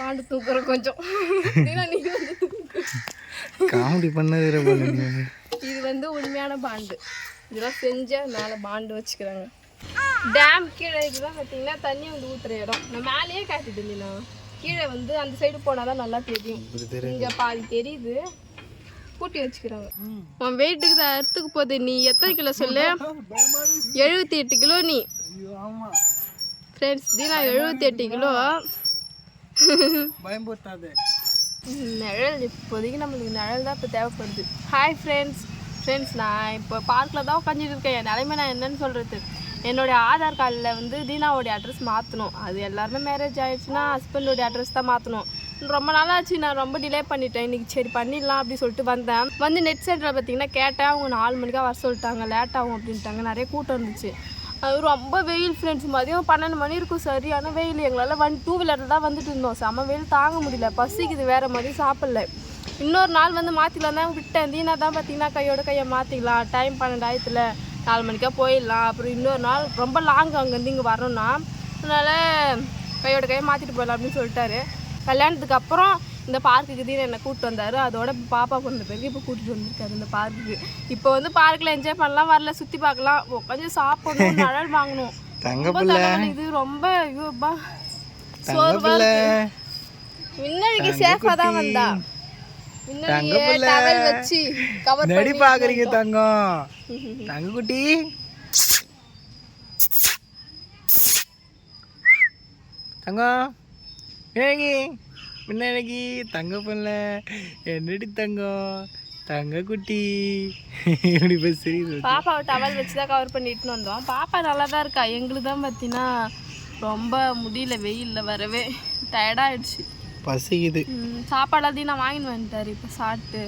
Bond தூக்குறோம் கொஞ்சம். தீனா நீ வந்து தூக்கு. காமெடி பண்ணது இது வந்து உண்மையான பாண்டு. இதெல்லாம் செஞ்ச மேலே பாண்டு வச்சுக்கிறாங்க. டேம் கீழே இதுதான் பார்த்தீங்கன்னா தண்ணி வந்து ஊற்றுற இடம். நான் மேலேயே காட்டிட்டு இருந்தேனா கீழே வந்து அந்த சைடு போனால் தான் நல்லா தெரியும். இங்கே பாதி தெரியுது. பூட்டி வச்சுக்கிறாங்க. உன் வெயிட்டுக்கு தான் அறுத்துக்கு போகுது நீ எத்தனை கிலோ சொல்லு? எழுபத்தி எட்டு கிலோ நீ. ஃப்ரெண்ட்ஸ் தீனா எழுபத்தி எட்டு கிலோ. பயன்படுத்தாது நிழல் இப்போதைக்கு நம்மளுக்கு நிழல் தான் இப்போ தேவைப்படுது. ஹாய் ஃப்ரெண்ட்ஸ் ஃப்ரெண்ட்ஸ் நான் இப்போ பார்க்கில் தான் உட்காந்துட்டு இருக்கேன். என் நிலைமை நான் என்னன்னு சொல்கிறது என்னுடைய ஆதார் கார்டில் வந்து தீனாவோடைய அட்ரஸ் மாற்றணும் அது எல்லாருமே மேரேஜ் ஆகிடுச்சுன்னா ஹஸ்பண்டோடைய அட்ரஸ் தான் மாற்றணும் ரொம்ப நாளாச்சு. நான் ரொம்ப டிலே பண்ணிட்டேன். இன்றைக்கி சரி பண்ணிடலாம் அப்படின்னு சொல்லிட்டு வந்தேன். வந்து நெட் சென்டரில் பார்த்தீங்கன்னா கேட்டேன். அவங்க நாலு மணிக்கா வர சொல்லிட்டாங்க. லேட் ஆகும் அப்படின்ட்டாங்க. நிறைய கூட்டம் இருந்துச்சு. ரொம்ப வெயில் ஃப்ரெண்ட்ஸ் மதியம் பன்னெண்டு மணி இருக்கும் சரியான வெயில் எங்களால் வன் டூ வீலரில் தான் வந்துட்டு இருந்தோம் செம வெயில் தாங்க முடியல. பசிக்குது வேறு மாதிரி சாப்பிடல. இன்னொரு நாள் வந்து மாற்றிக்கலாம் தான் விட்டேன். தீனா தான் பார்த்தீங்கன்னா கையோட கையை மாற்றிக்கலாம் டைம் பன்னெண்டாயிரத்தில் நாலு மணிக்கா போயிடலாம். அப்புறம் இன்னொரு நாள் ரொம்ப லாங் அங்கேருந்து இங்கே வரணும்னா அதனால் கையோட கையை மாற்றிட்டு போயிடலாம் அப்படின்னு சொல்லிட்டாரு. கல்யாணத்துக்கு அப்புறம் இந்த பார்க்குக்கு தீனா என்னை கூப்பிட்டு வந்தார். அதோட பாப்பா பிறந்த பிறகு இப்போ கூட்டிட்டு வந்திருக்காரு இந்த பார்க்குக்கு இப்போ வந்து பார்க்கில் என்ஜாய் பண்ணலாம் வரல சுற்றி பார்க்கலாம். உட்காந்து சாப்பிடணும் நிழல் வாங்கணும். இது ரொம்ப ஐயோ அப்பா. சோர்வா முன்னாடிக்கு சேஃபா தான் வந்தா. வச்சு கவர் நடி பாக்குறீங்க தங்கம். தங்கம். முன்னாடி தங்க பண்ணல என்னடி தங்கம்? தங்க குட்டி. இப்படி பேசுறீ பாப்பாவை டவல் வச்சு தான் கவர் பண்ணிட்டு வந்தோம். பாப்பா நல்லா தான் இருக்கா. எங்களுக்கு தான் பார்த்தீங்கன்னா ரொம்ப முடியல வெயிலில் வரவே. டயர்டாயிடுச்சு பசிக்குது. சாப்பாடாதையும் நான் வாங்கிட்டு வந்துட்டார். இப்போ சாப்பிட்டு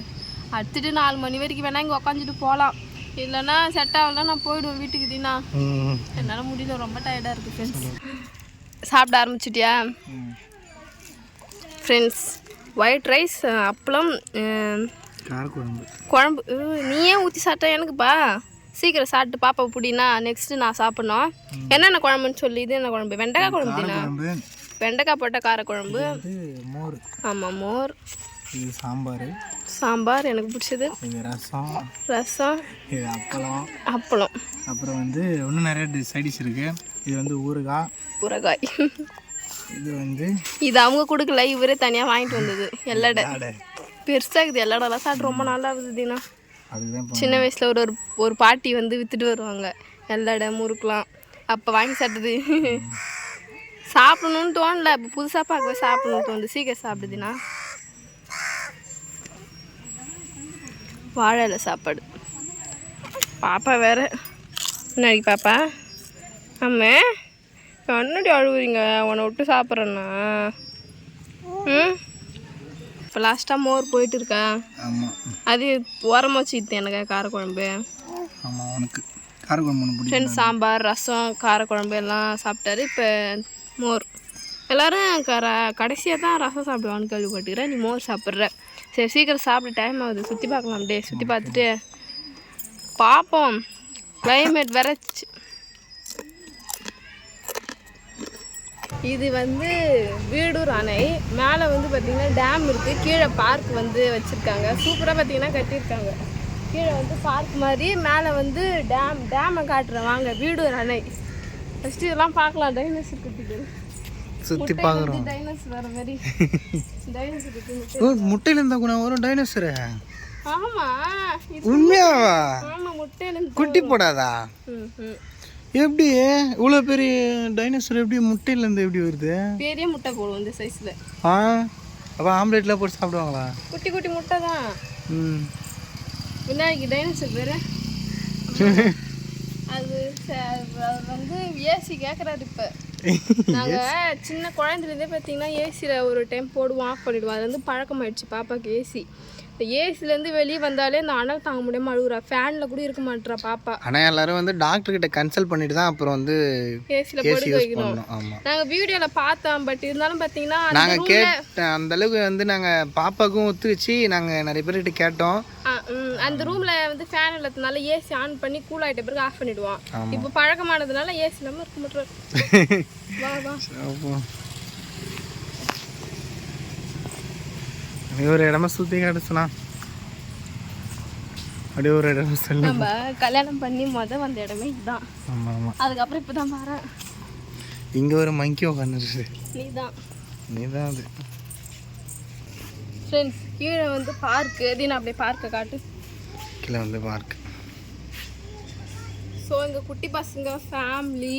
அடுத்துட்டு நாலு மணி வரைக்கும் வேணா இங்கே உக்காந்துட்டு போகலாம் இல்லைன்னா செட் ஆகலாம் நான் போயிடுவேன் வீட்டுக்கு தீனா. என்னால் முடியல ரொம்ப டயர்டாக இருக்குது ஃப்ரெண்ட்ஸ் சாப்பிட ஆரம்பிச்சிட்டியா. ஃப்ரெண்ட்ஸ் ஒயிட் ரைஸ் அப்பளம் குழம்பு. உ, நீயே ஊற்றி சாப்பிட்டா? எனக்குப்பா சீக்கிரம் சாப்பிட்டு பாப்பா பிடினா நெக்ஸ்ட்டு நான் சாப்பிட்ணும். என்னென்ன குழம்புன்னு சொல்லி. இது என்ன குழம்பு? வெண்டைக்காய் குழம்பு வெண்டைக்காய் போட்ட காரக்குழம்பு. மோர். ஆமாம் மோர். இது சாம்பார். சாம்பார் எனக்கு பிடிச்சது. இது ரசம். ரசம். இது அப்பளம். அப்பளம். அப்புறம் வந்து இன்னும் நிறைய சைடிஷ் இருக்கு. இது வந்து ஊறுகாய். ஊறுகாய். இது வந்து இது அவங்க கொடுக்கல இவரே தனியாக வாங்கிட்டு வந்தது. எல்லடை. ஆடை பெருசாக இருக்குது எல்லடெல்லாம் சாப்பிட்டு ரொம்ப நல்லா இருக்குது தீனா சின்ன வயசில் ஒரு ஒரு ஒரு பாட்டி வந்து விற்றுட்டு வருவாங்க. எல்லடை முறுக்கலாம். அப்போ வாங்கி சாப்பிட்டது. சாப்பிடணும்னு தோணல. இப்போ புதுசாக பார்க்கவே சாப்பிடணும்னு தோணுது. சீக்கிரம் சாப்பிடுதுண்ணா வாழை சாப்பாடு. பாப்பா வேற. என்னடி பாப்பா? அம்மா? என்னடி அழுவுறீங்க உன்னை விட்டு சாப்பிட்றேன்னா? ம்? இப்போ லாஸ்ட்டாக மோர் போயிட்டு இருக்கா? அது ஓரமாக வச்சுக்கிட்டேன் எனக்கு காரக்குழம்பு? ஆமாம் உனக்கு. காரக்குழம்பு ஃப்ரெண்ட்ஸ் சாம்பார் ரசம் காரக்குழம்பு எல்லாம் சாப்பிட்டாரு இப்போ மோர். எல்லாரும் கர கடைசியாக தான் ரசம் சாப்பிடுவான்னு கேள்விப்பட்டுக்கிறேன் நீ மோர் சாப்பிட்ற. சரி சீக்கிரம் சாப்பிட டைம் ஆகுது சுற்றி பார்க்கலாம் அப்படியே சுற்றி பார்த்துட்டு பார்ப்போம் கிளைமேட் வேற இது வந்து வீடூர் அணை. மேலே வந்து பார்த்திங்கன்னா டேம் இருக்குது கீழே பார்க் வந்து வச்சுருக்காங்க. சூப்பராக பார்த்தீங்கன்னா கட்டியிருக்காங்க. கீழே வந்து பார்க் மாதிரி மேலே வந்து டேம் டேமை காட்டுறேன். வாங்க வீடூர் அணை. ஃபஸ்ட்டு இதெல்லாம் பார்க்கலாம். டைனோசர் குட்டிகள். சுற்றி பார்க்குறோம் டைனோசர் வர மாதிரி. டைனோசர் குட்டி முட்டையில் இருந்தால் கூட வரும் டைனோசரு இது உண்மையாவா? ஆமாம் முட்டையிலேருந்து குட்டி போடாதா? ம் ம் எப்படி? இவ்வளோ பெரிய டைனோசர் எப்படி முட்டையிலேருந்து எப்படி வருது? பெரிய முட்டை போடுவோம் இந்த சைஸில் ஆ? அப்போ ஆம்லேட்லாம் போட்டு சாப்பிடுவாங்களா? குட்டி குட்டி முட்டை தான். ம். விநாயகி டைனோசர் பேர் அது அவர் வந்து ஏசி கேட்குறாரு இப்போ. நாங்கள் சின்ன குழந்தைலேருந்தே பார்த்தீங்கன்னா ஏசியில் ஒரு டைம் போடுவோம் ஆஃப் பண்ணிடுவோம். அது வந்து பழக்கமாயிடுச்சு பாப்பாக்கு ஏசி இந்த ஏசிலேருந்து வெளியே வந்தாலே இந்த அனல் தாங்க முடியாமல் அழுகுறா. ஃபேனில் கூட இருக்க மாட்டேறா பாப்பா. ஆனால் எல்லாரும் வந்து டாக்டர் கிட்ட கன்சல்ட் பண்ணிட்டு தான் அப்புறம் வந்து ஏசியில் ஏசி படுக்க வைக்கணும். நாங்கள் வீடியோவில் பார்த்தோம் பட் இருந்தாலும் பார்த்தீங்கன்னா அந்த நாங்கள் கேட்ட அந்த அளவுக்கு வந்து நாங்கள் பாப்பாக்கும் ஒத்து வச்சு நாங்கள் நிறைய பேர்கிட்ட கேட்டோம். அந்த ரூம்ல வந்து ஃபேன் இல்லாததுனால ஏசி ஆன் பண்ணி கூல் ஆயிட்ட பிறகு ஆஃப் பண்ணிடுவான் ஆமா. இப்போ பழக்கமானதுனால ஏசி இல்லாம இருக்க மாட்டாரு வா வா அப்போ நீ ஒரு இடமா சுற்றி காட்டுச்சுனா. அப்படியே ஒரு இடமா சொல்லு. நம்ம கல்யாணம் பண்ணி முத வந்த இடமே இதுதான் ஆமாம் ஆமாம் அதுக்கப்புறம் இப்போ தான் வரேன் இங்கே ஒரு மங்கி உட்காந்துருச்சு நீ தான் நீ தான் அது. ஃப்ரெண்ட்ஸ் கீழே வந்து பார்க்கு தீனா அப்படியே பார்க்கை காட்டு. கீழே வந்து பார்க் ஸோ இங்கே குட்டி பசங்க ஃபேமிலி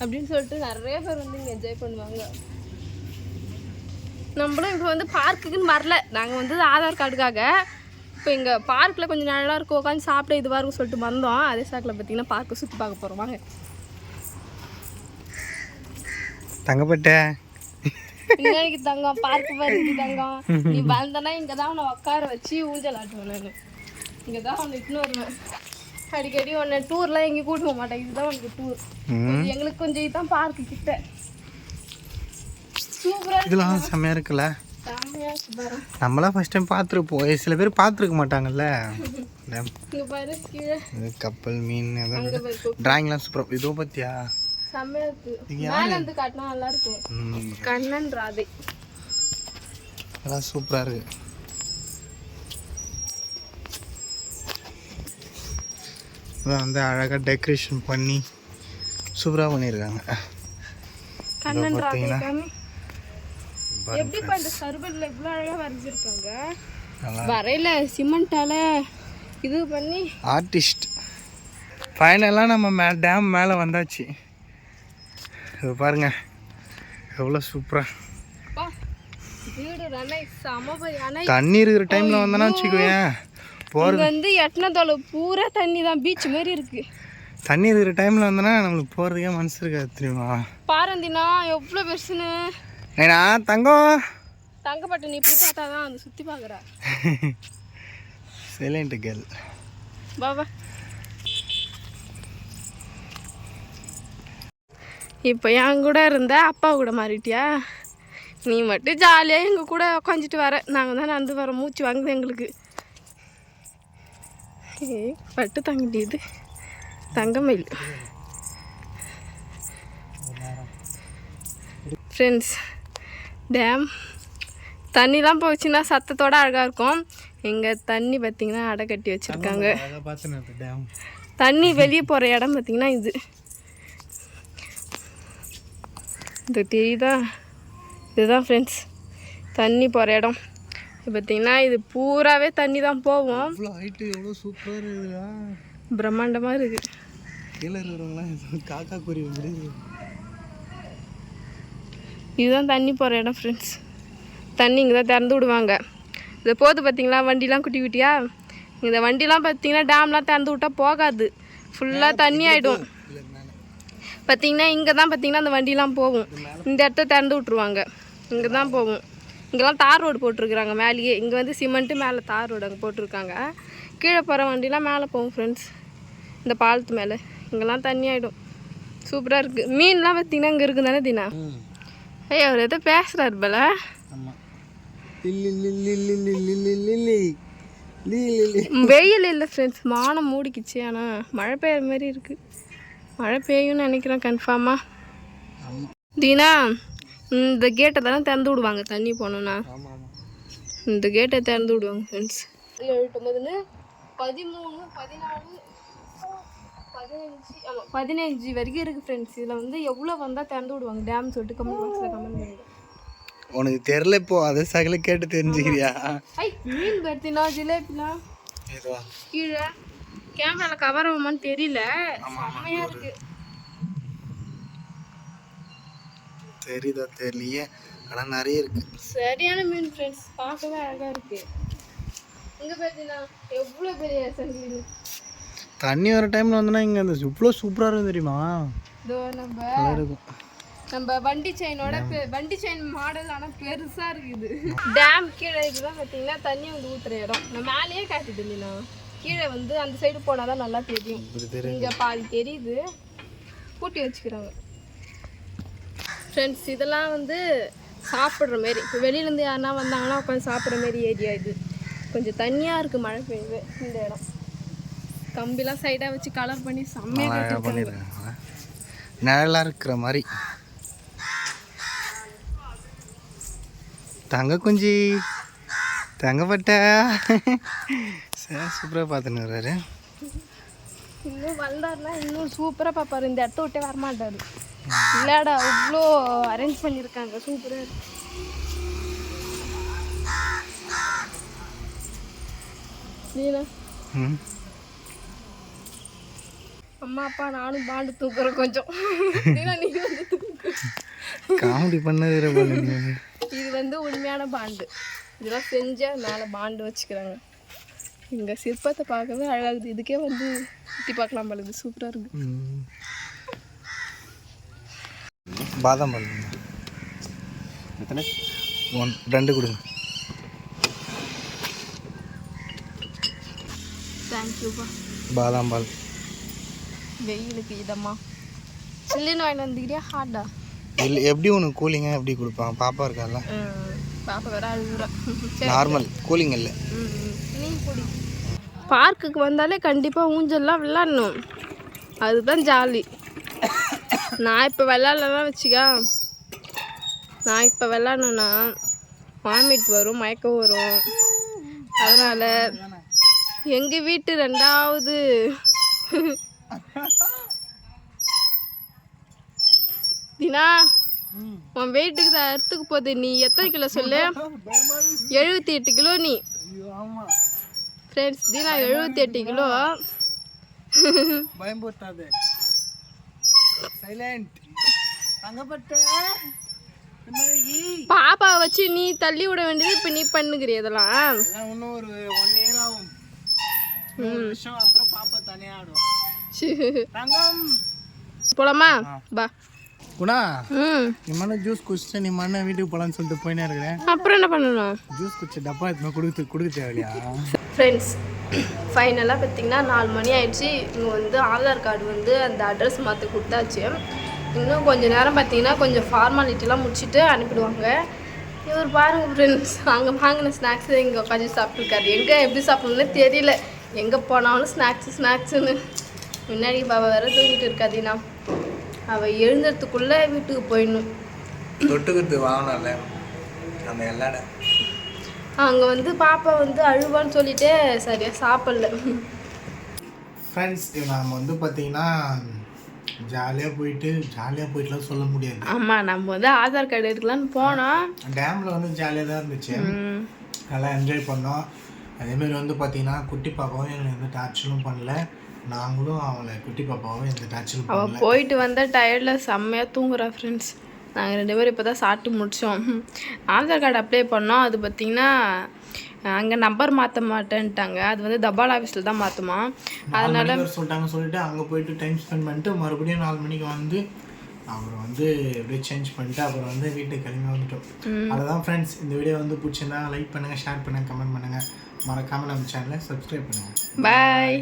அப்படின்னு சொல்லிட்டு நிறைய பேர் வந்து இங்கே என்ஜாய் பண்ணுவாங்க. நம்மளும் இப்போ வந்து பார்க்குக்குன்னு வரல. நாங்கள் வந்து ஆதார் கார்டுக்காக இப்போ இங்கே பார்க்கில் கொஞ்சம் நல்லா இருக்கும் உட்காந்து சாப்பிட இதுவாக இருக்கும் சொல்லிட்டு வந்தோம். அதே சாக்கில் பார்த்தீங்கன்னா பார்க்கு சுற்றி பார்க்க போகிறோம் வாங்க. தங்கப்பட்ட. இன்னைக்கு தங்கம் பார்க்கு வருது தங்கம். நீ வந்தனா இங்கே தான் உன்னை உட்கார வச்சு ஊஞ்சல் ஆட்டுவேன் நான். இங்கே தான் உன்னை இட்டுன்னு வருவேன். அடிக்கடி உன்னை டூர்லாம் எங்கேயும் கூட்டு போக மாட்டேன். இதுதான் உனக்கு டூர் எங்களுக்கு கொஞ்சம் இதுதான் பார்க்கு கிட்ட. இதெல்லாம் செம்மையாக இருக்குல்ல? நம்மளாம் ஃபஸ்ட் டைம் பார்த்துருப்போம். சில பேர் பார்த்துருக்க மாட்டாங்கல்ல? இது கப்பல் மீன் அதான். டிராயிங்லாம் சூப்பராக இதோ பார்த்தியா கண்ணன் ராதை. அதெல்லாம் சூப்பராக இருக்கு. அதான் வந்து அழகாக டெக்கரேஷன் பண்ணி சூப்பராக பண்ணியிருக்காங்க. பார்த்தீங்கன்னா, எப்படி இப்ப இந்த சர்பட்ல இவ்வளவு அழகா வரைஞ்சிருக்காங்க? வரையில சிமெண்டால இது பண்ணி. ஆர்டிஸ்ட் ஃபைனலாக நம்ம மே டேம் மேலே வந்தாச்சு. இது பாருங்க. எவ்வளோ சூப்பராக தண்ணி இருக்கிற டைமில் வந்தோன்னா வச்சுக்கோயேன். போகிற இங்க வந்து எட்டன தொலை பூரா தண்ணி தான் பீச் மாதிரி இருக்கு. தண்ணி இருக்கிற டைமில் வந்தோன்னா நம்மளுக்கு போகிறதுக்கே மனசு இருக்காது தெரியுமா? பாரந்தினா எவ்வளவு பெருசுன்னு. ஏன்னா தங்கம் தங்கப்பட்ட நீ இப்படி பார்த்தா தான் அந்த சுத்தி பாக்குறா சைலண்ட் கேர்ள் பாபா இப்போ என் கூட இருந்த அப்பா கூட மாறிட்டியா? நீ மட்டும் ஜாலியாக எங்கள் கூட உட்காந்துட்டு வர. நாங்கள் தான் நடந்து வரோம் மூச்சு வாங்குது எங்களுக்கு. ஏய் பட்டு தங்கிட்டு தங்கமயில் ஃப்ரெண்ட்ஸ் டேம் தண்ணிலாம் போச்சுன்னா சத்தத்தோட அழகாக இருக்கும். இங்கே தண்ணி பார்த்திங்கன்னா அடை கட்டி வச்சுருக்காங்க. தண்ணி வெளியே போகிற இடம் பார்த்திங்கன்னா இது. இந்த தெரியுதா இதுதான் ஃப்ரெண்ட்ஸ் தண்ணி போகிற இடம். இது பார்த்திங்கன்னா இது பூராவே தண்ணி தான் இருக்குதா பிரம்மாண்டமாக இருக்குது கீழே இருக்கிறவங்களாம் ஏதோ காக்கா மாதிரி இதுதான் தண்ணி போகிற இடம் ஃப்ரெண்ட்ஸ் தண்ணி இங்கே தான் திறந்து விடுவாங்க. இது போது பார்த்தீங்களா வண்டிலாம் குட்டி குட்டியா? இந்த வண்டிலாம் பார்த்தீங்கன்னா டேம்லாம் திறந்து விட்டால் போகாது. ஃபுல்லாக தண்ணி ஆகிடும் பார்த்தீங்கன்னா இங்கே தான் பார்த்தீங்கன்னா அந்த வண்டிலாம் போகும். இந்த இடத்த திறந்து விட்ருவாங்க இங்கே தான் போகும். இங்கெல்லாம் தார் ரோடு போட்டிருக்குறாங்க மேலேயே. இங்கே வந்து சிமெண்ட்டு மேலே தார் ரோடு அங்கே போட்டிருக்காங்க. கீழே போகிற வண்டிலாம் மேலே போகும் ஃப்ரெண்ட்ஸ் இந்த பாலத்து மேலே. இங்கெல்லாம் தண்ணி ஆகிடும் சூப்பராக இருக்குது மீன்லாம் பார்த்தீங்கன்னா இங்கே இருக்குது தானே? தினா ஐயா அவர் எதோ பேசுகிறாரு போல வெயில் இல்லை ஃப்ரெண்ட்ஸ் மானம் மூடிக்கிச்சு ஆனால் மழை பெய்யுற மாதிரி இருக்குது மழை பெய்யும்னு நினைக்கிறேன் கன்ஃபார்மாக தீனா இந்த கேட்டை தானே திறந்து விடுவாங்க தண்ணி போனோன்னா இந்த கேட்டை திறந்து விடுவாங்க ஃப்ரெண்ட்ஸ் எழுபத்தொம்பதுன்னு பதிமூணு பதினாலு பதினஞ்சு ஆமாம் பதினஞ்சு வரைக்கும் இருக்குது ஃப்ரெண்ட்ஸ் இதில் வந்து எவ்வளோ வந்தால் திறந்து விடுவாங்க? டேம் சொல்லிட்டு கமெண்ட் பாக்ஸில் கமெண்ட் பண்ணிவிடுங்க உனக்கு தெரில இப்போ அதை சகல கேட்டு தெரிஞ்சுக்கிறியா? ஐ மீன் பருத்தினா ஜிலேபினா கீழே. கேமராவில் கவர் ஆகுமான்னு தெரியல. செம்மையாக இருக்குது தெரியுதா? தெரியலையே. ஆனால் நிறைய இருக்கு. சரியான மீன் ஃப்ரெண்ட்ஸ் பார்க்கவே அழகாக இருக்குது இங்கே பார்த்தீங்கன்னா எவ்வளோ பெரிய சங்கிலி? தண்ணி வர டைமில் வந்தோன்னா இங்கே அந்த இவ்வளோ சூப்பராக இருக்கும் தெரியுமா? இதோ நம்ம இருக்கும் நம்ம வண்டி செயினோட வண்டி செயின் மாடல் ஆனால் பெருசாக இருக்குது. டேம் கீழே இதுதான் பார்த்தீங்கன்னா தண்ணி வந்து ஊற்றுற இடம். நான் மேலேயே காட்டுது இல்லைண்ணா. கீழே வந்து அந்த சைடு போனால் தான் நல்லா தெரியும். இங்கே பாதி தெரியுது. பூட்டி வச்சுக்கிறாங்க. ஃப்ரெண்ட்ஸ் இதெல்லாம் வந்து சாப்பிட்ற மாரி. இப்போ வெளியிலேருந்து யாருனா வந்தாங்கன்னா உட்காந்து சாப்பிட்ற மாரி ஏரியா இது. கொஞ்சம் தண்ணியாக இருக்குது மழை பெய்யுது. இந்த இடம். கம்பிலாம் சைடாக வச்சு கலர் பண்ணி செம்மையாக பண்ணியிருக்காங்க. நிழலாக இருக்கிற மாதிரி. தங்க குஞ்சி. தங்கப்பட்ட சார் சூப்பராக பார்த்துன்னு வர்றாரு. இன்னும் வந்தாருன்னா இன்னும் சூப்பராக பார்ப்பாரு. இந்த இடத்த விட்டே வரமாட்டாரு. இல்லடா அவ்வளோ அரேஞ்ச் பண்ணியிருக்காங்க. சூப்பராக இருக்கு. நீனா ம். அம்மா அப்பா நானும் பாண்டு தூக்குறேன் கொஞ்சம். நீ வந்து தூக்கு. காமெடி பண்ணது. இது வந்து உண்மையான பாண்டு. இதெல்லாம் செஞ்சா மேலே பாண்டு வச்சுக்கிறாங்க. இங்க சிற்பத்தை பார்க்கவே அழகாகுது இதுக்கே வந்து சுற்றி பார்க்கலாம் போல இது சூப்பராக இருக்கு. பாதாம். எத்தனை? ஒன் ரெண்டு கொடுங்க. தேங்க்யூப்பா பாதாம் பால். வெயிலுக்கு இதம்மா. சில்லுன்னு வாங்கிட்டு வந்துக்கிறியா ஹார்டா இல்லை எப்படி உனக்கு கூலிங்காக எப்படி கொடுப்பாங்க பாப்பா இருக்கால பாப்பா வேற அழுகுறா நார்மல் கூலிங் இல்லை. பார்க்குக்கு வந்தாலே கண்டிப்பாக ஊஞ்சல்லாம் விளாடணும். அதுதான் ஜாலி. நான் இப்போ விளாட்லன்னா வச்சுக்கா. நான் இப்போ விளாட்ணுன்னா வாமிட் வரும் மயக்கம் வரும். அதனால் எங்கள் வீட்டு ரெண்டாவது தினா உன் வெயிட்டுக்கு தான் அறுத்துக்கு போகுது. நீ எத்தனை கிலோ சொல்லு? எழுபத்தி எட்டு கிலோ நீ. ஃப்ரெண்ட்ஸ் தீனா எழுபத்தி எட்டு கிலோ பயம்படுத்தாது சைலண்ட் தங்கப்பட்ட பாப்பா வச்சு நீ தள்ளி விட வேண்டியது இப்போ நீ பண்ணுகிறிய இதெல்லாம். இன்னும் ஒரு ஒன் இயர் ஆகும். அப்புறம் பாப்பா தனியாக ஆடும் போலாமா? பா குணா மண்ண ஜூஸ் குடிச்சிட்டு நீ மண்ண வீட்டுக்கு போகலான்னு சொல்லிட்டு போயினே இருக்கிறேன் அப்புறம் என்ன பண்ணணும்? ஜூஸ் குடிச்சு டப்பா எடுத்து கொடுத்து கொடுக்க தேவையா ஃப்ரெண்ட்ஸ் ஃபைனலாக பார்த்தீங்கன்னா நாலு மணி ஆயிடுச்சு. இங்கே வந்து ஆதார் கார்டு வந்து அந்த அட்ரஸ் மாற்றி கொடுத்தாச்சு. இன்னும் கொஞ்சம் நேரம் பார்த்தீங்கன்னா கொஞ்சம் ஃபார்மாலிட்டிலாம் முடிச்சுட்டு அனுப்பிடுவாங்க. இவர் பாருங்க ஃப்ரெண்ட்ஸ் அங்கே வாங்கின ஸ்நாக்ஸ் இங்கே உட்காந்து சாப்பிட்ருக்காரு எங்கே எப்படி சாப்பிடணும்னு தெரியல. எங்கே போனாலும் ஸ்நாக்ஸ் ஸ்நாக்ஸுன்னு முன்னாடி பாபா வேற தூங்கிட்டு இருக்காதீனா அவள் எழுந்ததுக்குள்ளே வீட்டுக்கு போயிடணும். தொட்டுக்கிறது வாங்கினால அந்த எல்லாட அங்கே வந்து பாப்பா வந்து அழுவான்னு சொல்லிட்டு சரியாக சாப்பிடல. ஃப்ரெண்ட்ஸ் நாம் வந்து பார்த்தீங்கன்னா ஜாலியாக போயிட்டு ஜாலியாக போயிட்டுலாம் சொல்ல முடியாது. ஆமாம் நம்ம வந்து ஆதார் கார்டு எடுக்கலான்னு போனோம் டேமில் வந்து ஜாலியாக தான் இருந்துச்சு. நல்லா என்ஜாய் பண்ணோம். அதேமாரி வந்து பார்த்தீங்கன்னா குட்டி பாப்பாவும் எங்களை எந்த டார்ச்சரும் பண்ணல. நாங்களும் அவளை குட்டி பாப்பாவும் எந்த டார்ச்சரும் அவள் போயிட்டு வந்த டயர்டில் செம்மையாக தூங்குறா ஃப்ரெண்ட்ஸ் நாங்கள் ரெண்டு பேரும் இப்போ தான் சாப்பிட்டு முடித்தோம் ஆதார் கார்டு அப்ளை பண்ணோம். அது பார்த்திங்கன்னா அங்கே நம்பர் மாற்ற மாட்டேன்ட்டாங்க. அது வந்து தபால் ஆஃபீஸில் தான் மாற்றுமா வர சொல்லிட்டாங்க சொல்லிட்டு அங்கே போயிட்டு டைம் ஸ்பெண்ட் பண்ணிட்டு மறுபடியும் நாலு மணிக்கு வந்து அப்புறம் வந்து அப்படியே சேஞ்ச் பண்ணிட்டு அப்புறம் வந்து வீட்டுக்கு கிளம்பி வந்துட்டோம். அதுதான் ஃப்ரெண்ட்ஸ் இந்த வீடியோ வந்து பிடிச்சிருந்தா லைக் பண்ணுங்கள் ஷேர் பண்ணுங்கள் கமெண்ட் பண்ணுங்கள் மறக்காமல் நம்ம சேனலை சப்ஸ்கிரைப் பண்ணுங்கள் பாய்